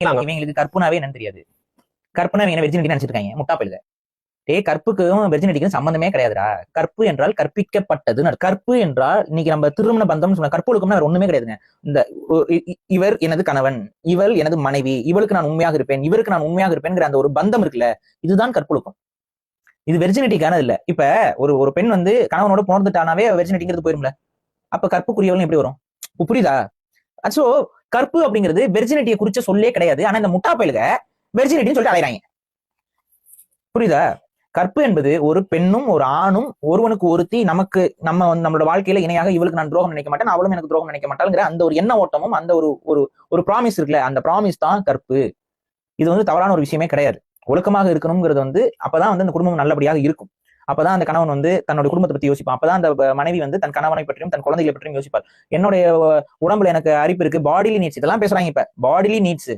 இவங்களுக்கு கற்புனாவே என்னன்னு தெரியாது. கற்புனா இவங்க வெர்ஜினிட்டி நினைச்சிருக்காங்க முட்டா பயிலுக டே கற்புக்கும் வெர்ஜினிட்டிக்கும் சம்பந்தமே கிடையாதுடா. கற்பு என்றால் கற்பிக்கப்பட்டது கற்பு என்றால் இன்னைக்கு நம்ம திருமண பந்தம்னு சொன்ன கற்பொழுக்கம்னா வேற ஒண்ணுமே கிடையாதுங்க. இந்த இவர் எனது கணவன் இவள் எனது மனைவி இவளுக்கு நான் உண்மையாக இருப்பேன் இவருக்கு நான் உண்மையாக இருப்பேன்ங்கிற அந்த ஒரு பந்தம் இருக்குல்ல இதுதான் கற்பொழுக்கம் இது வெர்ஜினிட்டிக்கானது இல்ல. இப்ப ஒரு ஒரு பெண் வந்து கணவனோட புணர்ந்துட்டானாவே வெர்ஜினிட்டிங்கிறது போயிரும்ல. அப்ப கற்புக்குரியவள் எப்படி வரும்? புரியுதா? சோ கற்பு அப்படிங்கிறது வெர்ஜினிட்டியை குறிச்ச சொல்லே கிடையாது. ஆனா இந்த முட்டா பயலுக வெர்ஜினிட்டின்னு சொல்லிட்டு அலைகிறாங்க புரியுதா? கற்பு என்பது ஒரு பெண்ணும் ஒரு ஆணும் ஒருவனுக்கு ஒருத்தி நமக்கு நம்ம நம்மளோட வாழ்க்கையில இணையாக இவளுக்கு நான் துரோகம் நினைக்க மாட்டேன் அவளும் எனக்கு துரோகம் நினைக்க மாட்டாங்கிற அந்த ஒரு எண்ண ஓட்டமும் அந்த ஒரு ஒரு ஒரு ப்ராமிஸ் இருக்குல்ல அந்த ப்ராமிஸ் தான் கற்பு. இது வந்து தவறான ஒரு விஷயமே கிடையாது. ஒழுக்கமாக இருக்கணுங்கிறது வந்து அப்பதான் வந்து அந்த குடும்பம் நல்லபடியாக இருக்கும். அப்பதான் அந்த கணவன் வந்து தன்னோட குடும்பத்தை பத்தி யோசிப்பான். அப்பதான் அந்த மனைவி வந்து தன் கணவனை பற்றியும் தன் குழந்தைகளை பற்றியும் யோசிப்பார் என்னுடைய உடம்புல எனக்கு அரிப்பு இருக்கு. பாடிலி நீட்ஸ் இதெல்லாம் பேசுறாங்க இப்ப. Bodily needs